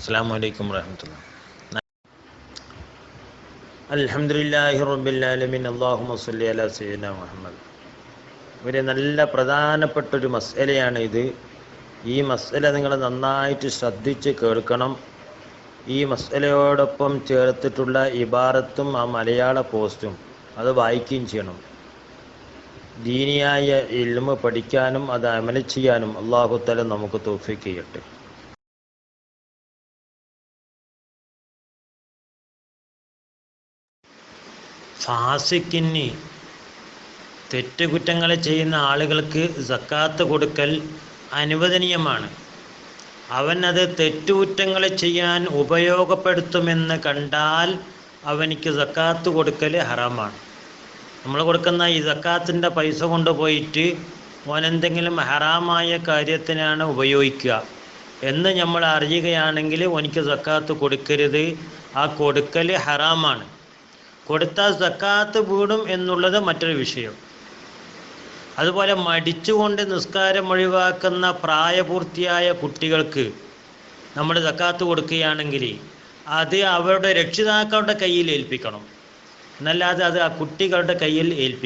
അസ്സാം വലൈക്കും സയ്യിദന മുഹമ്മദ്. ഒരു നല്ല പ്രധാനപ്പെട്ട ഒരു മസലയാണ് ഇത്. ഈ മസല നിങ്ങൾ നന്നായിട്ട് ശ്രദ്ധിച്ച് കേൾക്കണം. ഈ മസലയോടൊപ്പം ചേർത്തിട്ടുള്ള ഇബാറത്തും ആ മലയാള പോസ്റ്റും അത് വായിക്കുകയും ചെയ്യണം. ദീനിയായ ഇൽമ പഠിക്കാനും അത് അമല ചെയ്യാനും അള്ളാഹുത്തല തല നമുക്ക് തോഫിക്ക് ചെയ്യട്ടെ. ഫാസിക്കിന് തെറ്റുകുറ്റങ്ങൾ ചെയ്യുന്ന ആളുകൾക്ക് സക്കാത്ത് കൊടുക്കൽ അനുവദനീയമാണ്. അവൻ അത് തെറ്റുകുറ്റങ്ങൾ ചെയ്യാൻ ഉപയോഗപ്പെടുത്തുമെന്ന് കണ്ടാൽ അവനിക്ക് സക്കാത്ത് കൊടുക്കൽ ഹറാമാണ്. നമ്മൾ കൊടുക്കുന്ന ഈ സക്കാത്തിന്റെ പൈസ കൊണ്ടുപോയിട്ട് ഓനെന്തെങ്കിലും ഹറാമായ കാര്യത്തിനാണ് ഉപയോഗിക്കുക എന്ന് നമ്മൾ അറിയുകയാണെങ്കിൽ ഓനിക്ക് സക്കാത്ത് കൊടുക്കരുത്. ആ കൊടുക്കൽ ഹറാമാണ്. കൊടുത്താൽ സക്കാത്ത് വീടും എന്നുള്ളത് മറ്റൊരു വിഷയം. അതുപോലെ മടിച്ചുകൊണ്ട് നിസ്കാരം ഒഴിവാക്കുന്ന പ്രായപൂർത്തിയായ കുട്ടികൾക്ക് നമ്മൾ സക്കാത്ത് കൊടുക്കുകയാണെങ്കിൽ അത് അവരുടെ രക്ഷിതാക്കളുടെ കയ്യിൽ ഏൽപ്പിക്കണം. എന്നല്ലാതെ അത് ആ കുട്ടികളുടെ കയ്യിൽ ഏൽപ്പിക്കും